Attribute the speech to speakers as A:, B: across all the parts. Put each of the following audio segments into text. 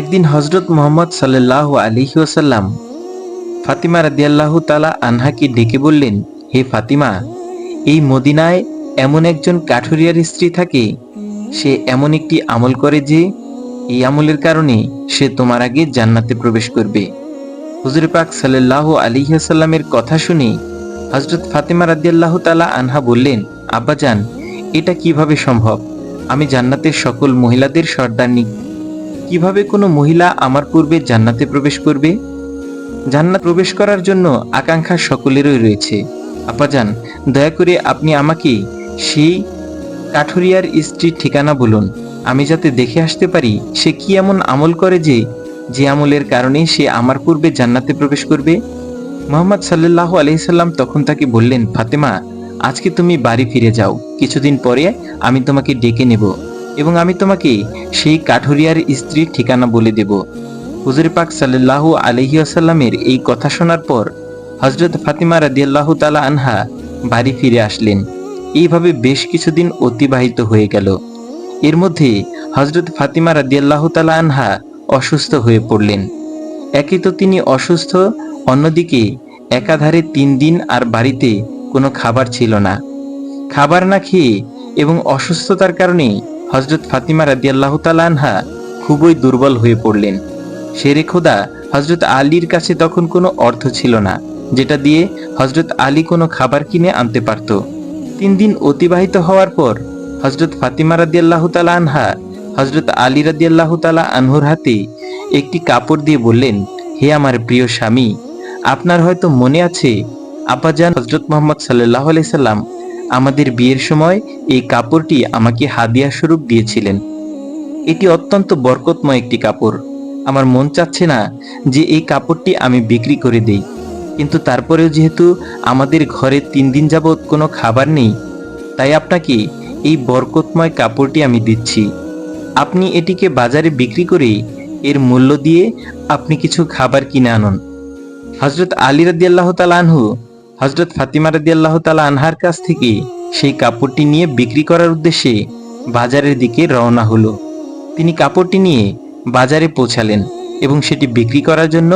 A: একদিন হজরত মোহাম্মদ সাল্লাহ আলিহি ওসাল্লাম ফাতিমা রাদিয়াল্লাহু তালা আনহাকে ডেকে বললেন, হে ফাতিমা, এই মদিনায় এমন একজন কাঠুরিয়ার স্ত্রী থাকে, সে এমন একটি আমল করে যে, এই আমলের কারণে সে তোমার আগে জান্নাতে প্রবেশ করবে। হুজুর পাক সাল্লাহ আলিহাসাল্লামের কথা শুনে হজরত ফাতিমা রাদিয়াল্লাহ তালা আনহা বললেন, আব্বাজান, এটা কীভাবে সম্ভব? আমি জান্নাতের সকল মহিলাদের সর্দার সর্দারনি কীভাবে কোনো মহিলা আমার পূর্বে জান্নাতে প্রবেশ করবে? জান্নাত প্রবেশ করার জন্য আকাঙ্ক্ষা সকলেরই রয়েছে। আপাজান, দয়া করে আপনি আমাকে সেই কাঠুরিয়ার স্ত্রীর ঠিকানা বলুন। আমি যাতে দেখে আসতে পারি সে কি এমন আমল করে যে যে আমলের কারণে সে আমার পূর্বে জান্নাতে প্রবেশ করবে? মোহাম্মদ সাল্লাহ আলহিসাল্লাম তখন তাকে বললেন, ফাতেমা, আজকে তুমি বাড়ি ফিরে যাও। কিছুদিন পরে আমি তোমাকে ডেকে নেব। এবং আমি তোমাকে সেই কাঠুরিয়ার স্ত্রীর ঠিকানা বলে দেব। হুজুর পাক সাল্লাহ আলহিউসাল্লামের এই কথা শোনার পর হজরত ফাতিমা রাদিয়াল্লাহু তালা আনহা বাড়ি ফিরে আসলেন। এইভাবে বেশ কিছুদিন অতিবাহিত হয়ে গেল। এর মধ্যে হজরত ফাতিমা রাদিয়াল্লাহু তালা আনহা অসুস্থ হয়ে পড়লেন। একে তো তিনি অসুস্থ, অন্যদিকে একাধারে তিন দিন আর বাড়িতে কোনো খাবার ছিল না। খাবার না খেয়ে এবং অসুস্থতার কারণে হজরত ফাতিমা রাদিয়াল্লাহ আনহা খুবই দুর্বল হয়ে পড়লেন। শেরে খোদা হজরত আলীর কাছে তখন কোনো অর্থ ছিল না, যেটা দিয়ে হজরত আলী কোনো খাবার কিনে আনতে পারত। তিন দিন অতিবাহিত হওয়ার পর হজরত ফাতিমা রাদিয়াল্লাহ তালা আনহা হজরত আলী রাদিয়াল্লাহ তালা আনহুর হাতে একটি কাপড় দিয়ে বললেন, হে আমার প্রিয় স্বামী, আপনার হয়তো মনে আছে আব্বাজান হজরত মোহাম্মদ সাল্লাহ সাল্লাম আমাদের বিয়ের সময় এই কাপড়টি আমাকে হাদিয়া স্বরূপ দিয়েছিলেন। এটি অত্যন্ত বরকতময় একটি কাপড়। আমার মন চাচ্ছে না যে এই কাপড়টি আমি বিক্রি করে দেই। কিন্তু তারপরেও যেহেতু আমাদের ঘরে তিন দিন যাবৎ কোনো খাবার নেই, তাই আপনাকে এই বরকতময় কাপড়টি আমি দিচ্ছি। আপনি এটিকে বাজারে বিক্রি করে এর মূল্য দিয়ে আপনি কিছু খাবার কিনে আনুন। হজরত আলী রাদিয়াল্লাহ তালা আনহু হজরত ফাতিমা রাদিয়াল্লাহ তালা আনহার কাছ থেকে সেই কাপড়টি নিয়ে বিক্রি করার উদ্দেশ্যে বাজারের দিকে রওনা হলো। তিনি কাপড়টি নিয়ে বাজারে পৌঁছালেন এবং সেটি বিক্রি করার জন্য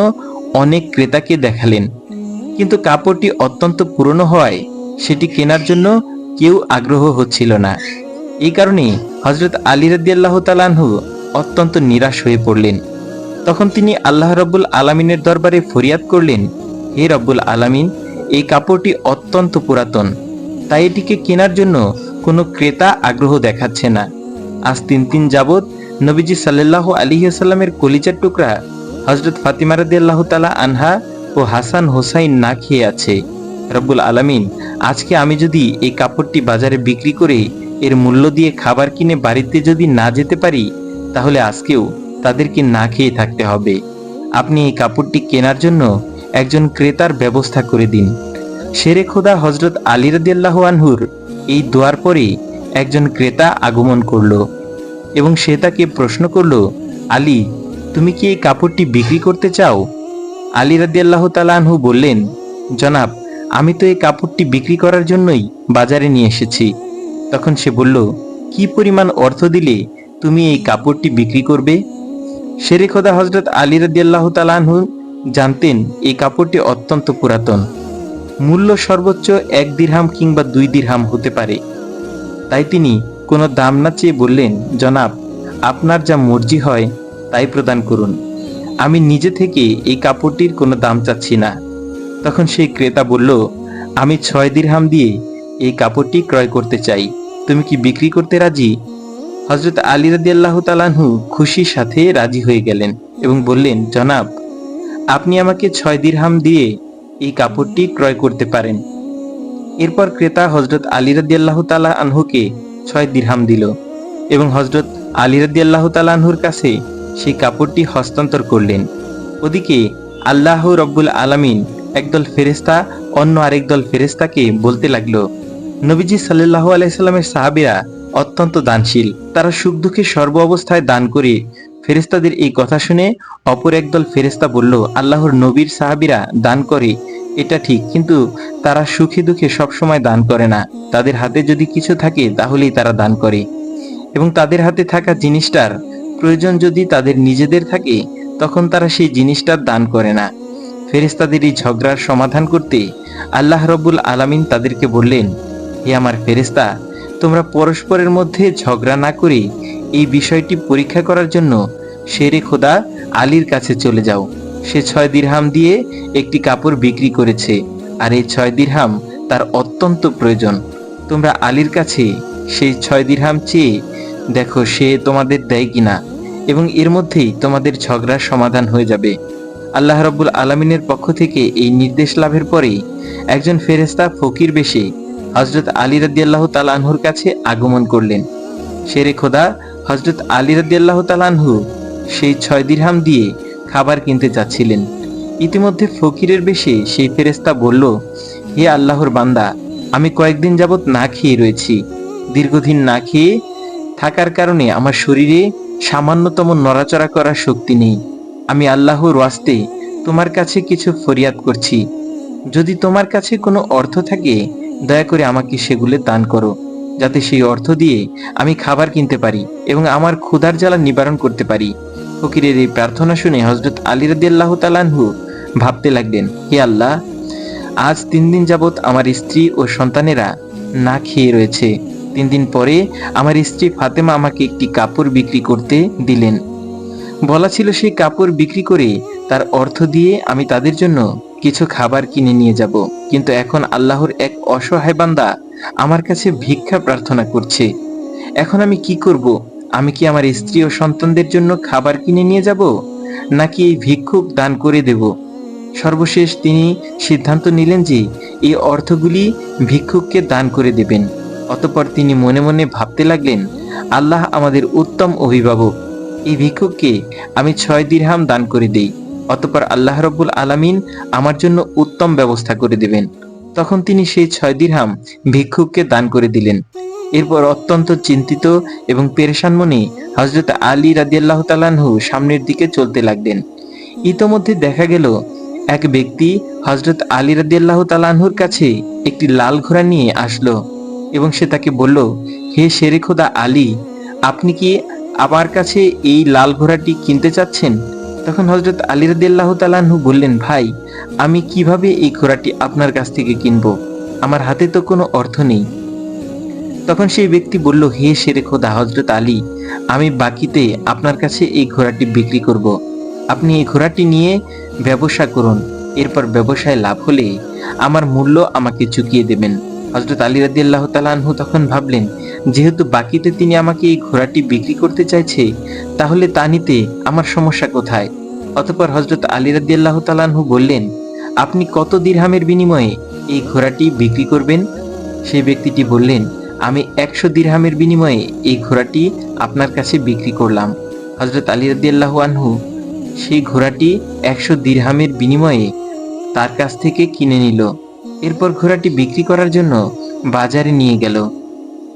A: অনেক ক্রেতাকে দেখালেন। কিন্তু কাপড়টি অত্যন্ত পুরনো হওয়ায় সেটি কেনার জন্য কেউ আগ্রহ হচ্ছিল না। এই কারণে হজরত আলী রাদিয়াল্লাহ তালানহু অত্যন্ত নিরাশ হয়ে পড়লেন। তখন তিনি আল্লাহ রব্বুল আলামিনের দরবারে ফরিয়াদ করলেন, হে রব্বুল আলামিন এই কাপড়টি অত্যন্ত পুরাতন, তাই এটিকে কেনার জন্য কোনো ক্রেতা আগ্রহ দেখাচ্ছে না। আজ তিন তিন যাবৎ নবীজি সাল্লাহ আলিহাসাল্লামের কলিজার টুকরা হজরত ফাতিমা রাদিয়াল্লাহু তালা আনহা ও হাসান হোসাইন না খেয়ে আছে। রব্বুল আলামিন, আজকে আমি যদি এই কাপড়টি বাজারে বিক্রি করে এর মূল্য দিয়ে খাবার কিনে বাড়িতে যদি না যেতে পারি, তাহলে আজকেও তাদেরকে না খেয়ে থাকতে হবে। আপনি এই কাপড়টি কেনার জন্য একজন ক্রেতার ব্যবস্থা করে দিন। শেরে খোদা হজরত আলী রাদিয়াল্লাহ আনহুর এই দোয়ার পরে একজন ক্রেতা আগমন করল এবং সে তাকে প্রশ্ন করল, আলী, তুমি কি এই কাপড়টি বিক্রি করতে চাও? আলী রাদিয়াল্লাহ তালানহু বললেন, জনাব, আমি তো এই কাপড়টি বিক্রি করার জন্যই বাজারে নিয়ে এসেছি। তখন সে বলল, কি পরিমাণ অর্থ দিলে তুমি এই কাপড়টি বিক্রি করবে? শেরে খোদা হজরত আলী রাদিয়াল্লাহ তালানহু জানতেন এই কাপড়টি অত্যন্ত পুরাতন। মূল্য সর্বোচ্চ এক দিরহাম কিংবা দুই দিরহাম হতে পারে। তাই তিনি কোনো দাম না চেয়ে বললেন, জনাব, আপনার যা মর্জি হয়, তাই প্রদান করুন। আমি নিজে থেকে এই কাপড়টির কোনো দাম চাচ্ছি না। তখন সেই ক্রেতা বলল, আমি ছয় দিরহাম দিয়ে এই কাপড়টি ক্রয় করতে চাই। তুমি কি বিক্রি করতে রাজি? হজরত আলী রাদিয়াল্লাহ তালাহু খুশির সাথে রাজি হয়ে গেলেন এবং বললেন, জনাব আপনি আমাকে ছয় দিরহাম দিয়ে এই কাপড়টি ক্রয় করতে পারেন। এরপর ক্রেতা হজরত আলী রাদিয়াল্লাহ তালা আনহুকে ছয় দিরহাম দিল এবং হজরত আলী রাদিয়াল্লাহ তালা আনহুর কাছে সেই কাপড়টি হস্তান্তর করলেন। ওদিকে আল্লাহ রব্বুল আলামিন একদল ফেরেস্তা অন্য আরেক দল ফেরেস্তাকে বলতে লাগল, নবীজি সাল্লাহ আলাইসাল্লামের সাহাবিরা অত্যন্ত দানশীল। তারা সুখ দুঃখে সর্ব অবস্থায় দান করে ফেরেস্তাদের এই কথা শুনে অপর একদল ফেরেস্তা বলল, আল্লাহর নবীর সাহাবিরা দান করে, এটা ঠিক, কিন্তু তারা সুখে দুঃখে সবসময় দান করে না। তাদের হাতে যদি কিছু থাকে, তাহলেই তারা দান করে। এবং তাদের হাতে থাকা জিনিসটার প্রয়োজন যদি তাদের নিজেদের থাকে, তখন তারা সেই জিনিসটার দান করে না। ফেরেশতাদের এই ঝগড়ার সমাধান করতে আল্লাহ রব্বুল আলামিন তাদেরকে বললেন, হে আমার ফেরেশতা, তোমরা পরস্পরের মধ্যে ঝগড়া না করে এই বিষয়টি পরীক্ষা করার জন্য শেরে খোদা আলীর কাছে চলে যাও। সে ছয় দিরহাম দিয়ে একটি কাপড় বিক্রি করেছে, আর এই ছয় দিরহাম তার অত্যন্ত প্রয়োজন। তোমরা আলীর কাছে সেই ছয় দিরহাম চেয়ে দেখো সে তোমাদের দেয় কিনা, এবং এর মধ্যেই তোমাদের ঝগড়ার সমাধান হয়ে যাবে। আল্লাহ রব্বুল আলমিনের পক্ষ থেকে এই নির্দেশ লাভের পরে একজন ফেরেস্তা ফকির বেশে হজরত আলী রাদিয়াল্লাহ তালানহুর কাছে আগমন করলেন। শেরে খোদা হজরত আলী রাদিয়াল্লাহ তালানহু সেই ছয় দিরহাম দিয়ে খাবার কিনতে যাচ্ছিলেন। ইতিমধ্যে ফকিরের বেশে সেই ফেরেস্তা বলল, হে আল্লাহর বান্দা, আমি কয়েকদিন যাবৎ না খেয়ে রয়েছি। দীর্ঘদিন না খেয়ে থাকার কারণে আমার শরীরে সামান্যতম নড়াচড়া করার শক্তি নেই। আমি আল্লাহর ওয়াস্তে তোমার কাছে কিছু ফরিয়াদ করছি। যদি তোমার কাছে কোনো অর্থ থাকে, দয়া করে আমাকে সেগুলো দান করো, যাতে সেই অর্থ দিয়ে আমি খাবার কিনতে পারি এবং আমার ক্ষুধার জ্বালা নিবারণ করতে পারি। ফকিরের এই প্রার্থনা শুনে হজরত আলী রাদিয়াল্লাহু তালানহু ভাবতে লাগলেন, হে আল্লাহ, আজ তিন দিন যাবৎ আমার স্ত্রী ও সন্তানেরা না খেয়ে রয়েছে। তিন দিন পরে আমার স্ত্রী ফাতেমা আমাকে একটি কাপড় বিক্রি করতে দিলেন। বলা ছিল সেই কাপড় বিক্রি করে তার অর্থ দিয়ে আমি তাদের জন্য কিছু খাবার কিনে নিয়ে যাব। কিন্তু এখন আল্লাহর এক অসহায় বান্দা আমার কাছে ভিক্ষা প্রার্থনা করছে। এখন আমি কি করব? আমি কি আমার স্ত্রী ও সন্তানদের জন্য খাবার কিনে নিয়ে যাব, নাকি এই ভিক্ষুক দান করে দেব? সর্বশেষ তিনি সিদ্ধান্ত নিলেন যে এই অর্থগুলি ভিক্ষুককে দান করে দেবেন। অতপর তিনি মনে মনে ভাবতে লাগলেন, আল্লাহ আমাদের উত্তম অভিভাবক। এই ভিক্ষুককে আমি ছয় দিরহাম দান করে দেই। অতপর আল্লাহ রব্বুল আলামিন আমার জন্য উত্তম ব্যবস্থা করে দেবেন। তখন তিনি সেই ছয় দিরহাম ভিক্ষুককে দান করে দিলেন। এরপর অত্যন্ত চিন্তিত এবং পেরেশান মনে হজরত আলী রাদিয়াল্লাহ তালানহু সামনের দিকে চলতে লাগলেন। ইতোমধ্যে দেখা গেল, এক ব্যক্তি হজরত আলী রাদিয়াল্লাহ তালানহুর কাছে একটি লাল ঘোড়া নিয়ে আসলো এবং সে তাকে বলল, হে শেরে খোদা আলী, আপনি কি আমার কাছে এই লাল ঘোড়াটি কিনতে চাচ্ছেন? তখন হজরত আলী রাদিয়াল্লাহ তালানহু বললেন, ভাই, আমি কীভাবে এই ঘোড়াটি আপনার কাছ থেকে কিনবো? আমার হাতে তো কোনো অর্থ নেই। তখন সেই ব্যক্তি বলল, হে শেরে খোদা হজরত আলী, আমি বাকিতে আপনার কাছে এই ঘোড়াটি বিক্রি করব। আপনি এই ঘোড়াটি নিয়ে ব্যবসা করুন। এরপর ব্যবসায় লাভ হলে আমার মূল্য আমাকে চুকিয়ে দেবেন। হজরত আলী রাদি আল্লাহ তালানহু তখন ভাবলেন, যেহেতু বাকিতে তিনি আমাকে এই ঘোড়াটি বিক্রি করতে চাইছে, তাহলে তা নিতে আমার সমস্যা কোথায়? অতপর হজরত আলী রাদি আল্লাহ তালানহু বললেন, আপনি কত দিরহামের বিনিময়ে এই ঘোড়াটি বিক্রি করবেন? সেই ব্যক্তিটি বললেন আমি একশো দিরহামের বিনিময়ে এই ঘোড়াটি আপনার কাছে বিক্রি করলাম। হজরত আলী রাদিয়াল্লাহু আনহু সেই ঘোড়াটি একশো দিরহামের বিনিময়ে তার কাছ থেকে কিনে নিল। এরপর ঘোড়াটি বিক্রি করার জন্য বাজারে নিয়ে গেল।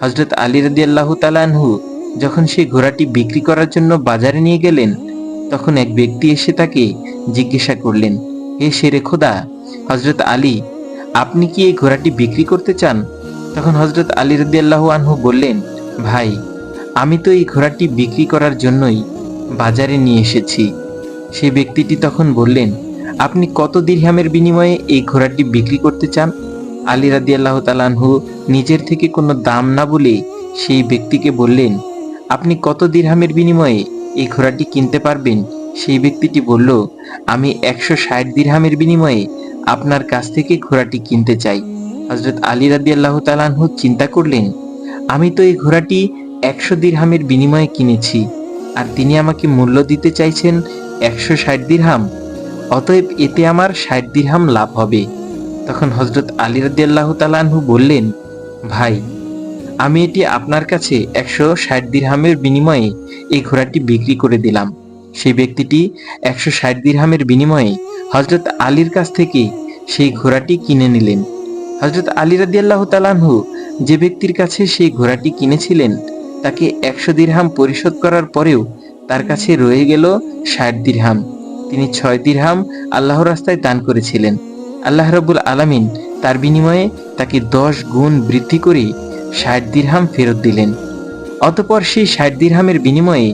A: হজরত আলী রাদিয়াল্লাহু তালানহু যখন সেই ঘোড়াটি বিক্রি করার জন্য বাজারে নিয়ে গেলেন, তখন এক ব্যক্তি এসে তাকে জিজ্ঞাসা করলেন, হে শেরে খোদা হজরত আলী, আপনি কি এই ঘোড়াটি বিক্রি করতে চান? তখন হজরত আলী রদিয়াল্লাহু আনহু বললেন, ভাই, আমি তো এই ঘোড়াটি বিক্রি করার জন্যই বাজারে নিয়ে এসেছি। সেই ব্যক্তিটি তখন বললেন, আপনি কত দিরহামের বিনিময়ে এই ঘোড়াটি বিক্রি করতে চান? আলী রাদিয়াল্লাহু তালানহু নিজের থেকে কোনো দাম না বলে সেই ব্যক্তিকে বললেন, আপনি কত দিরহামের বিনিময়ে এই ঘোড়াটি কিনতে পারবেন? সেই ব্যক্তিটি বলল, আমি একশো ষাট দিরহামের বিনিময়ে আপনার কাছ থেকে ঘোড়াটি কিনতে চাই। হজরত আলী রাদি আল্লাহ তালানহু চিন্তা করলেন, আমি তো এই ঘোড়াটি একশো দিরহামের বিনিময়ে কিনেছি, আর তিনি আমাকে মূল্য দিতে চাইছেন একশো ষাট দিরহাম। অতএব এতে আমার ষাট দিরহাম লাভ হবে। তখন হজরত আলী রাদি আল্লাহ তালানহু বললেন, ভাই, আমি এটি আপনার কাছে একশো ষাট দিরহামের বিনিময়ে এই ঘোড়াটি বিক্রি করে দিলাম। সেই ব্যক্তিটি একশো ষাট দিরহামের বিনিময়ে হজরত আলীর কাছ থেকে সেই ঘোড়াটি কিনে নিলেন। হজরত আলী রাদি আল্লাহ তালানহু যে ব্যক্তির কাছে সেই ঘোড়াটি কিনেছিলেন, তাকে একশো দিরহাম পরিশোধ করার পরেও তার কাছে রয়ে গেল ষাট দিরহাম। তিনি ছয় দিরহাম আল্লাহ রাস্তায় দান করেছিলেন। আল্লাহ রবুল আলামিন তার বিনিময়ে তাকে দশ গুণ বৃদ্ধি করে ষাট দিরহাম ফেরত দিলেন। অতপর সেই ষাট দিরহামের বিনিময়ে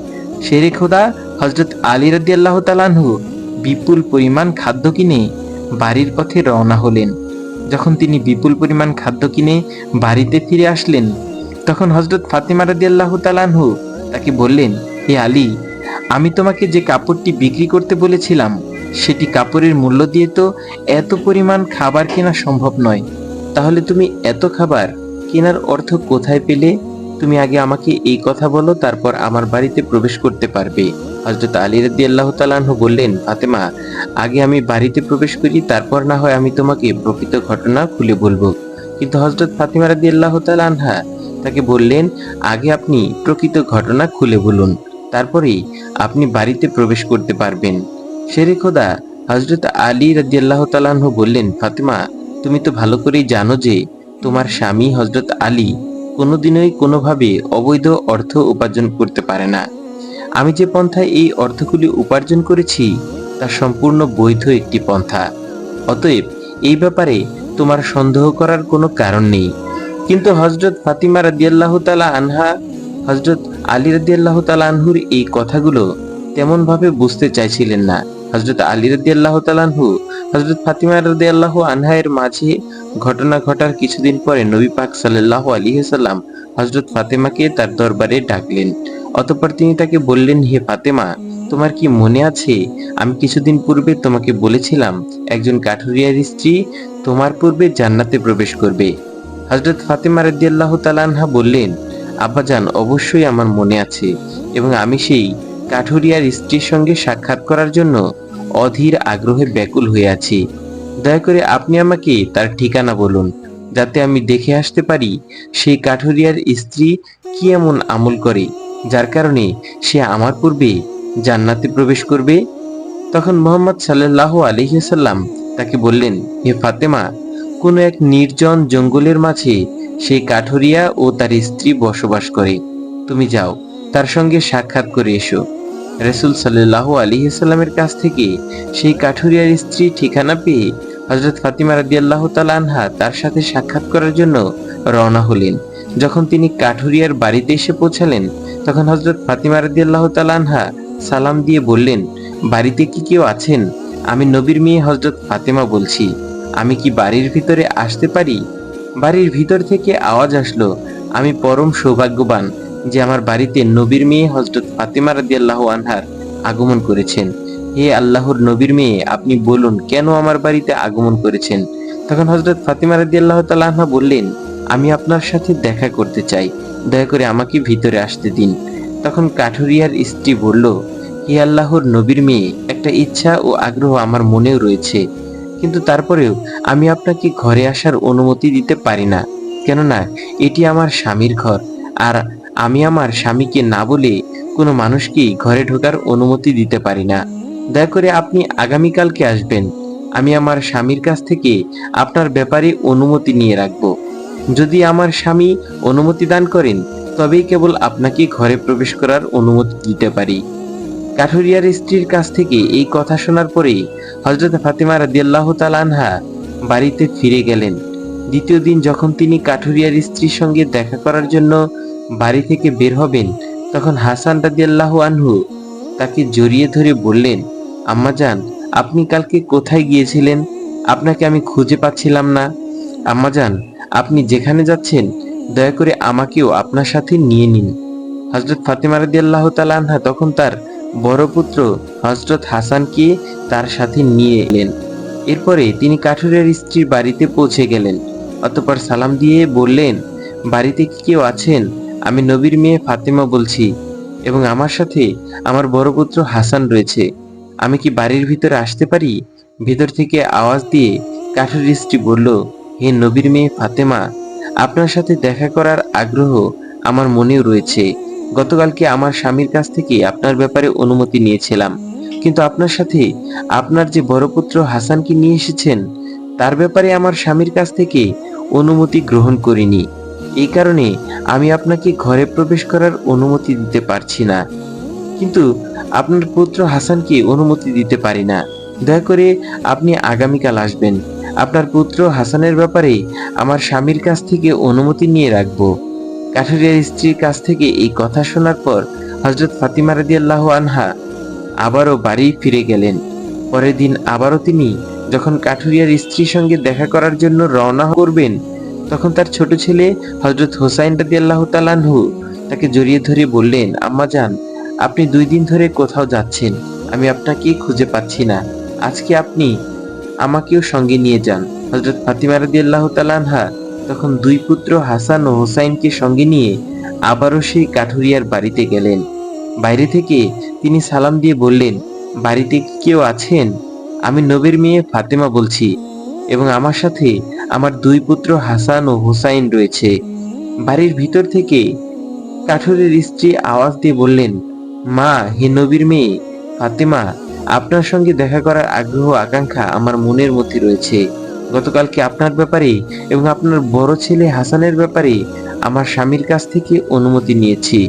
A: শেরে খোদা হজরত আলী রাদি আল্লাহ তালানহু বিপুল পরিমাণ খাদ্য কিনে বাড়ির পথে রওনা হলেন। যখন তিনি বিপুল পরিমাণ খাদ্য কিনে বাড়িতে ফিরে আসলেন, তখন হজরত ফাতিমা রাদি আল্লাহ তালানহু তাকে বললেন, হে আলী, আমি তোমাকে যে কাপড়টি বিক্রি করতে বলেছিলাম, সেটি কাপড়ের মূল্য দিয়ে তো এত পরিমাণ খাবার কেনা সম্ভব নয়। তাহলে তুমি এত খাবার কেনার অর্থ কোথায় পেলে? তুমি আগে আমাকে এই কথা বলো, তারপর আমার বাড়িতে প্রবেশ করতে পারবে। হজরত আলী রাদি আল্লাহ তালাহ বললেন, ফাতেমা, আগে আমি বাড়িতে প্রবেশ করি, তারপর না হয় আমি তোমাকে প্রকৃত ঘটনা খুলে বলব। কিন্তু হজরত ফাতিমা রাদি আল্লাহ তালানহা তাকে বললেন, আগে আপনি প্রকৃত ঘটনা খুলে বলুন, তারপরেই আপনি বাড়িতে প্রবেশ করতে পারবেন। শেরে খোদা হজরত আলী রাদি আল্লাহ তালানহু বললেন, ফাতেমা, তুমি তো ভালো করেই জানো যে তোমার স্বামী হজরত আলী কোনোদিনই কোনোভাবে অবৈধ অর্থ উপার্জন করতে পারে না। আমি যে পন্থায় এই অর্থগুলি উপার্জন করেছি, তা সম্পূর্ণ বৈধ একটি পন্থা। অতএব এই ব্যাপারে তোমার সন্দেহ করার কোনো কারণ নেই। কিন্তু হজরত ফাতিমা রাদিয়াল্লাহ তালা আনহা হজরত আলী রাদিয়াল্লাহ তালা আনহুর এই কথাগুলো তেমনভাবে বুঝতে চাইছিলেন না। হজরত আলী রাদিয়াল্লাহ তালানহু হজরত ফাতিমা রাদিয়াল্লাহ আনহা এর মাঝে ঘটনা ঘটার কিছুদিন পরে নবী পাক সাল্লাহ আলী সাল্লাম হজরত ফাতেমাকে তার দরবারে ডাকলেন। অতপর তিনি তাকে বললেন, হে ফাতেমা, তোমার কি মনে আছে? আমি কিছুদিন পূর্বে তোমাকে বলেছিলাম, একজন কাঠুরিয়ার স্ত্রী তোমার পূর্বে জান্নাতে প্রবেশ করবে। হজরত ফাতেমা রাদিয়াল্লাহ তালানহা বললেন, আব্বাজান, অবশ্যই আমার মনে আছে এবং আমি সেই কাঠুরিয়ার স্ত্রীর সঙ্গে সাক্ষাৎ করার জন্য অধীর আগ্রহে ব্যাকুল হয়ে আছি। দয়া করে আপনি আমাকে তার ঠিকানা বলুন, যাতে আমি দেখে আসতে পারি সেই কাঠুরিয়ার স্ত্রী কি এমন আমল করে, যার কারণে সে আমার পূর্বে জান্নাতে প্রবেশ করবে। তখন মোহাম্মদ সাল্লাহ আলহিসাল্লাম তাকে বললেন, হে ফাতেমা, কোনো এক নির্জন জঙ্গলের মাঝে সেই কাঠুরিয়া ও তার স্ত্রী বসবাস করে। তুমি যাও, তার সঙ্গে সাক্ষাৎ করে এসো। রসুল সাল্লাহ আলিহাস্লামের কাছ থেকে সেই কাঠুরিয়ার স্ত্রী ঠিকানা পেয়ে হজরত ফাতিমা রাদিয়াল্লাহ তালা আনহা তার সাথে সাক্ষাৎ করার জন্য রওনা হলেন। যখন তিনি কাঠুরিয়ার বাড়িতে এসে পৌঁছালেন, তখন হজরত ফাতিমা রাদিয়াল্লাহ তালা আনহা সালাম দিয়ে বললেন, বাড়িতে কি কেউ আছেন? আমি নবীর মেয়ে হজরত ফাতেমা বলছি। আমি কি বাড়ির ভিতরে আসতে পারি? বাড়ির ভিতর থেকে আওয়াজ আসলো, আমি পরম সৌভাগ্যবান। যে আমার বাড়িতে নবীর মেয়ে হজরত ফাতেমা রাদিয়াল্লাহু আনহার আগমন করেছেন। হে আল্লাহর নবীর মেয়ে, আপনি বলুন, কেন আমার বাড়িতে আগমন করেছেন? তখন হজরত ফাতিমা রাদিয়াল্লাহু তাআলা আনহা বললেন, আমি আপনার সাথে দেখা করতে চাই, দয়া করে আমাকে ভিতরে আসতে দিন। তখন কাঠুরিয়ার স্ত্রী বলল, হে আল্লাহর নবীর মেয়ে, একটা ইচ্ছা ও আগ্রহ আমার মনেও রয়েছে। কিন্তু তারপরেও আমি আপনাকে ঘরে আসার অনুমতি দিতে পারি না। কেননা, এটি আমার স্বামীর ঘর, আর আমি আমার স্বামীকে না বলে কোনো মানুষকেই ঘরে ঢোকার অনুমতি দিতে পারি না। দয়া করে আপনি আগামীকালকে আসবেন। আমি আমার স্বামীর কাছ থেকে আপনার ব্যাপারে অনুমতি নিয়ে রাখব। যদি আমার স্বামী অনুমতি দান করেন, তবেই কেবল আপনাকে ঘরে প্রবেশ করার অনুমতি দিতে পারি। কাঠুরিয়ার স্ত্রীর কাছ থেকে এই কথা শোনার পরে হজরত ফাতিমা রাদিয়াল্লাহ আনহা বাড়িতে ফিরে গেলেন। দ্বিতীয় দিন যখন তিনি কাঠুরিয়ার স্ত্রীর সঙ্গে দেখা করার জন্য বাড়ি থেকে বের হবেন, তখন হাসান রাদিয়াল্লাহু আনহু তাকে জড়িয়ে ধরে বললেন আম্মাজান আপনি কালকে কোথায় গিয়েছিলেন? আপনাকে আমি খুঁজে পাচ্ছিলাম না। আম্মাজান আপনি যেখানে যাচ্ছেন, দয়া করে আমাকেও আপনার সাথে নিয়ে নিন। হজরত ফাতেমা রাদিয়াল্লাহ তাআলা আনহা তখন তার বড় পুত্র হজরত হাসানকে তার সাথে নিয়ে এলেন। এরপরে তিনি কাঠুরের স্ত্রীর বাড়িতে পৌঁছে গেলেন। অতপর সালাম দিয়ে বললেন, বাড়িতে কি কেউ আছেন? আমি নবীর মেয়ে ফাতেমা বলছি, এবং আমার সাথে আমার বড় পুত্র হাসান রয়েছে। আমি কি বাড়ির ভিতরে আসতে পারি? ভিতর থেকে আওয়াজ দিয়ে কাঠের স্ত্রী বলল, হে নবীর মেয়ে ফাতেমা, আপনার সাথে দেখা করার আগ্রহ আমার মনেও রয়েছে। গতকালকে আমার স্বামীর কাছ থেকে আপনার ব্যাপারে অনুমতি নিয়েছিলাম। কিন্তু আপনার সাথে আপনার যে বড় পুত্র হাসানকে নিয়ে এসেছেন, তার ব্যাপারে আমার স্বামীর কাছ থেকে অনুমতি গ্রহণ করিনি। এই কারণে আমি আপনাকে ঘরে প্রবেশ করার অনুমতি দিতে পারছি না। কিন্তু আপনার পুত্র হাসানকে অনুমতি দিতে পারি না। দয়া করে আপনি আগামীকাল আসবেন। আপনার পুত্র হাসানের ব্যাপারে আমার স্বামীর কাছ থেকে অনুমতি নিয়ে রাখব। কাঠুরিয়ার স্ত্রীর কাছ থেকে এই কথা শোনার পর হজরত ফাতিমা রাদিয়াল্লাহু আনহা আবারও বাড়ি ফিরে গেলেন। পরের দিন আবারও তিনি যখন কাঠুরিয়ার স্ত্রীর সঙ্গে দেখা করার জন্য রওনা করবেন তখন তার ছোট ছেলে হজরত হোসাইন আল্লাহ তালানহু তাকে জড়িয়ে ধরে বললেন, আম্মা যান আপনি দুই দিন ধরে কোথাও যাচ্ছেন, আমি আপনাকে খুঁজে পাচ্ছি না। আজকে আপনি আমাকেও সঙ্গে নিয়ে যান। হজরত ফাতিমা রাদিয়াল্লাহু তালানহা তখন দুই পুত্র হাসান ও হোসাইনকে সঙ্গে নিয়ে আবারও সেই কাঠুরিয়ার বাড়িতে গেলেন। বাইরে থেকে তিনি সালাম দিয়ে বললেন, বাড়িতে কেউ আছেন? আমি নবীর মেয়ে ফাতেমা বলছি এবং আমার সাথে আমার দুই পুত্র হাসান ও হুসাইন রয়েছে। বাড়ির ভিতর থেকে কাঠুরের স্ত্রী আওয়াজ দিয়ে বললেন, মা, হে নবীর মেয়ে, ফাতেমা, আপনার সঙ্গে দেখা করার আগ্রহ, আকাঙ্ক্ষা আমার মনের মধ্যে রয়েছে। গতকালকে আপনার ব্যাপারে এবং আপনার বড় ছেলে হাসানের ব্যাপারে আমার স্বামীর কাছ থেকে অনুমতি নিয়েছি।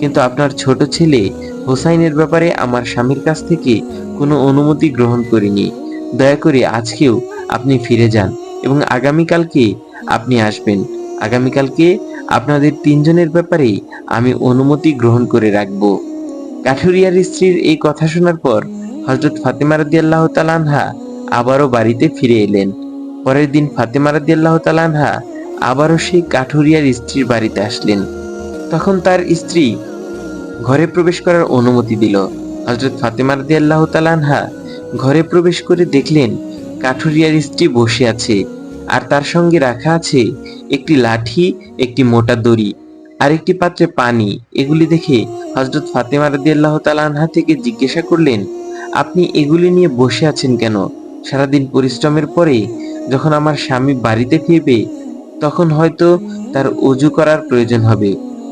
A: কিন্তু আপনার ছোট ছেলে হোসাইনের ব্যাপারে আমার স্বামীর কাছ থেকে কোনো অনুমতি গ্রহণ করিনি। দয়া করে আজকেও আপনি ফিরে যান। এবং আগামীকালকে আপনি আসবেন। আগামীকালকে আপনাদের তিনজনের ব্যাপারে আমি অনুমতি গ্রহণ করে রাখব। কাঠুরিয়ার স্ত্রীর এই কথা শোনার পর হজরত ফাতেমা রাদিয়াল্লাহু তালানহা আবারও বাড়িতে ফিরে এলেন। পরের দিন ফাতেমা রাদিয়াল্লাহু তালানহা আবারও সেই কাঠুরিয়ার স্ত্রীর বাড়িতে আসলেন। তখন তার স্ত্রী ঘরে প্রবেশ করার অনুমতি দিল। হজরত ফাতেমা রাদিয়াল্লাহু তালানহা ঘরে প্রবেশ করে দেখলেন কাঠুরিয়ার স্ত্রী বসে আছে আর তার সঙ্গে রাখা আছে একটি লাঠি, একটি মোটা দড়ি আর একটি পাত্রে পানি। এগুলি দেখে হজরত ফাতেমা রাদিয়াল্লাহু তালানহা থেকে জিজ্ঞাসা করলেন, আপনি এগুলি নিয়ে বসে আছেন কেন? সারাদিন পরিশ্রমের পরে যখন আমার স্বামী বাড়িতে ফিরবে, তখন হয়তো তার অজু করার প্রয়োজন হবে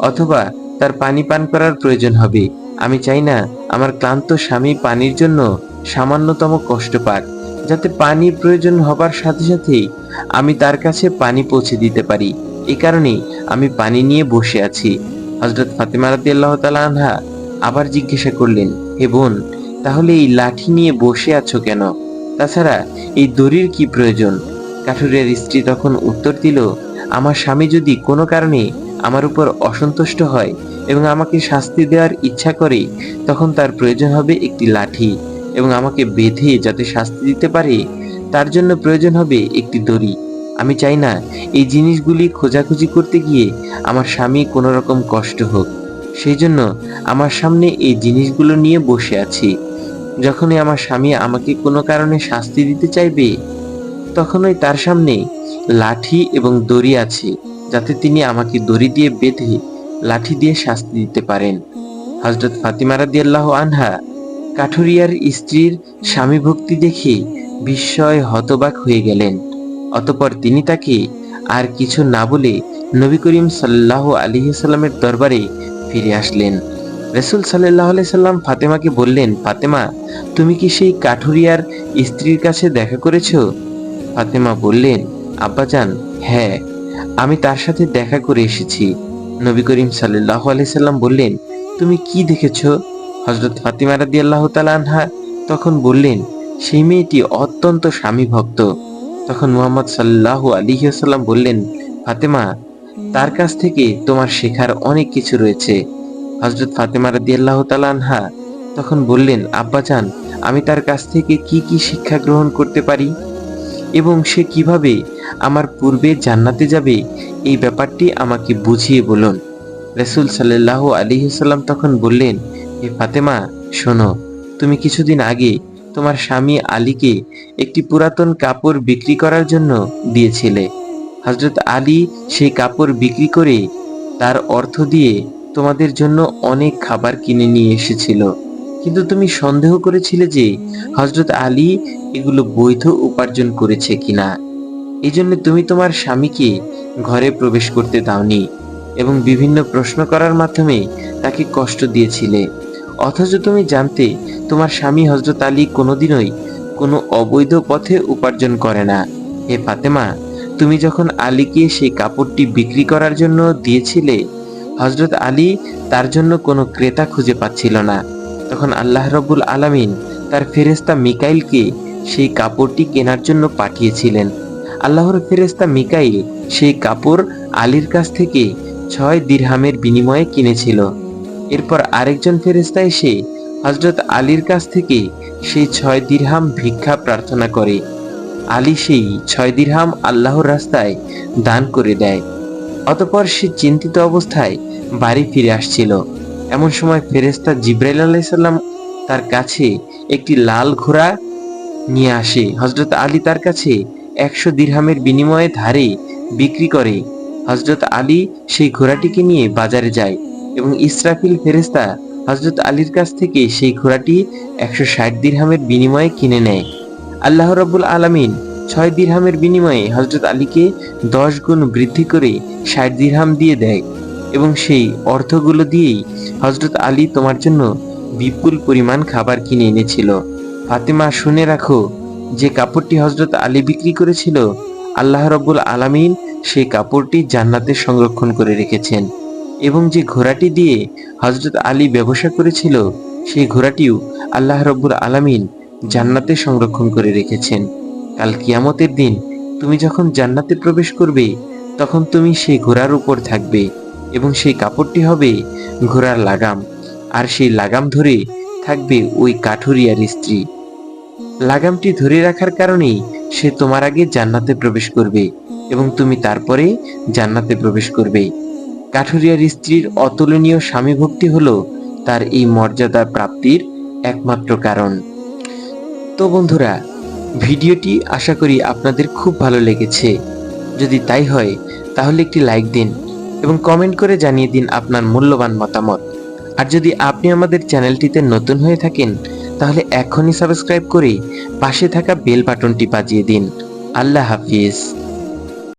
A: অথবা তার পানি পান করার প্রয়োজন হবে। আমি চাই না আমার ক্লান্ত স্বামী পানির জন্য সামান্যতম কষ্ট পাক। যাতে পানি প্রয়োজন হবার সাথে সাথেই আমি তার কাছে পানি পৌঁছে দিতে পারি। এ কারণে আমি পানি নিয়ে বসে আছি। হজরত ফাতেমা রাদিয়াল্লাহু তাআলা আনহা আবার জিজ্ঞাসা করলেন, হে বোন, তাহলে এই লাঠি নিয়ে বসে আছো কেন? তাছাড়া এই দড়ির কি প্রয়োজন? কাঠুরের স্ত্রী তখন উত্তর দিল, আমার স্বামী যদি কোনো কারণে আমার উপর অসন্তুষ্ট হয় এবং আমাকে শাস্তি দেওয়ার ইচ্ছা করে, তখন তার প্রয়োজন হবে একটি লাঠি। এবং আমাকে বেঁধে যাতে শাস্তি দিতে পারে, তার জন্য প্রয়োজন হবে একটি দড়ি। আমি চাই না এই জিনিসগুলি খোঁজাখুঁজি করতে গিয়ে আমার স্বামী কোনো রকম কষ্ট হোক। সেই জন্য আমার সামনে এই জিনিসগুলো নিয়ে বসে আছি। যখনই আমার স্বামী আমাকে কোনো কারণে শাস্তি দিতে চাইবে, তখনই তার সামনে লাঠি এবং দড়ি আছে, যাতে তিনি আমাকে দড়ি দিয়ে বেঁধে লাঠি দিয়ে শাস্তি দিতে পারেন। হজরত ফাতিমা রাদিয়াল্লাহ আনহা কাঠুরিয়ার স্ত্রীর স্বামী ভক্তি দেখে বিস্ময় হতবাক হয়ে গেলেন। অতপর তিনি তাকে আর কিছু না বলে নবী করিম সাল্লাহ আলিহাল্লামের দরবারে ফিরে আসলেন। রসুল সাল্লাহ সাল্লাম ফাতেমাকে বললেন, ফাতেমা, তুমি কি সেই কাঠুরিয়ার স্ত্রীর কাছে দেখা করেছ? ফাতেমা বললেন, আব্বাজান হ্যাঁ আমি তার সাথে দেখা করে এসেছি। নবী করিম সাল্লাহ আলাইসাল্লাম বললেন, তুমি কি দেখেছ? হজরত ফাতিমা রাদি আল্লাহ আনহা তখন বললেন, সেই মেয়েটি অত্যন্ত স্বামী ভক্ত তখন মুহাম্মদ সাল্লাহ আলিহাল্লাম বললেন, ফাতেমা, তার কাছ থেকে তোমার শেখার অনেক কিছু রয়েছে। হজরত ফাতেমা রাদি আল্লাহ আনহা তখন বললেন, আব্বাজান, আমি তার কাছ থেকে কি কি শিক্ষা গ্রহণ করতে পারি? এবং সে কীভাবে আমার পূর্বে জান্নাতে যাবে? এই ব্যাপারটি আমাকে বুঝিয়ে বলুন। রসুল সাল্লাহ আলিহাল্লাম তখন বললেন হে ফাতেমা, শোনো, তুমি কিছুদিন আগে তোমার স্বামী আলীকে একটি পুরাতন কাপড় বিক্রি করার জন্য দিয়েছিলে। হজরত আলী সেই কাপড় বিক্রি করে তার অর্থ দিয়ে তোমাদের জন্য অনেক খাবার কিনে নিয়ে এসেছিল। কিন্তু তুমি সন্দেহ করেছিলে যে হজরত আলী এগুলো বৈধ উপার্জন করেছে কিনা। এই জন্য তুমি তোমার স্বামীকে ঘরে প্রবেশ করতে দাওনি এবং বিভিন্ন প্রশ্ন করার মাধ্যমে তাকে কষ্ট দিয়েছিলে। অথচ তুমি জানতে তোমার স্বামী হজরত আলী কোনোদিনই কোনো অবৈধ পথে উপার্জন করে না। হে ফাতেমা, তুমি যখন আলীকে সেই কাপড়টি বিক্রি করার জন্য দিয়েছিলে হজরত আলী তার জন্য কোনো ক্রেতা খুঁজে পাচ্ছিল না। তখন আল্লাহ রবুল আলামিন তার ফেরেস্তা মিকাইলকে সেই কাপড়টি কেনার জন্য পাঠিয়েছিলেন। আল্লাহর ফেরেস্তা মিকাইল সেই কাপড় আলীর কাছ থেকে ছয় দিরহামের বিনিময়ে কিনেছিল। এরপর আরেকজন ফেরেস্তা এসে হজরত আলীর কাছ থেকে সেই ছয় দিরহাম ভিক্ষা প্রার্থনা করে। আলী সেই ছয় দিরহাম আল্লাহর রাস্তায় দান করে দেয়। অতপর সে চিন্তিত অবস্থায় বাড়ি ফিরে আসছিল। এমন সময় ফেরেস্তা জিব্রাইল আলাইসাল্লাম তার কাছে একটি লাল ঘোড়া নিয়ে আসে। হজরত আলী তার কাছে একশো দিরহামের বিনিময়ে ধারে বিক্রি করে। হজরত আলী সেই ঘোড়াটিকে নিয়ে বাজারে যায়। এবং ইসরাফিল ফেরেস্তা হজরত আলীর কাছ থেকে সেই ঘোড়াটি একশো ষাট দিরহামের বিনিময়ে কিনে নেয়। আল্লাহ রব্বুল আলামিন ছয় দিরহামের বিনিময়ে হজরত আলীকে দশ গুণ বৃদ্ধি করে ষাট দিরহাম দিয়ে দেয় এবং সেই অর্থগুলো দিয়েই হজরত আলী তোমার জন্য বিপুল পরিমাণ খাবার কিনে এনেছিল। ফাতেমা, শুনে রাখো, যে কাপড়টি হজরত আলী বিক্রি করেছিল, আল্লাহ রব্বুল আলামিন সেই কাপড়টি জান্নাতে সংরক্ষণ করে রেখেছেন। এবং যে ঘোড়াটি দিয়ে হজরত আলী ব্যবসা করেছিল, সেই ঘোড়াটিও আল্লাহ রব্বুল আলামিন জান্নাতে সংরক্ষণ করে রেখেছেন। কাল কিয়ামতের দিন তুমি যখন জান্নাতে প্রবেশ করবে, তখন তুমি সেই ঘোড়ার উপর থাকবে এবং সেই কাপড়টি হবে ঘোড়ার লাগাম, আর সেই লাগাম ধরে থাকবে ওই কাঠুরিয়ার স্ত্রী। লাগামটি ধরে রাখার কারণেই সে তোমার আগে জান্নাতে প্রবেশ করবে এবং তুমি তারপরে জান্নাতে প্রবেশ করবে। কাঠুরিয়ার স্ত্রীর অতুলনীয় স্বামী ভক্তি হলো তার এই মর্যাদা প্রাপ্তির একমাত্র কারণ। তো বন্ধুরা, ভিডিওটি আশা করি আপনাদের খুব ভালো লেগেছে। যদি তাই হয়, তাহলে একটি লাইক দিন এবং কমেন্ট করে জানিয়ে দিন আপনার মূল্যবান মতামত। আর যদি আপনি আমাদের চ্যানেলটিতে নতুন হয়ে থাকেন, তাহলে এখনই সাবস্ক্রাইব করে পাশে থাকা বেল বাটনটি বাজিয়ে দিন। আল্লাহ হাফিজ।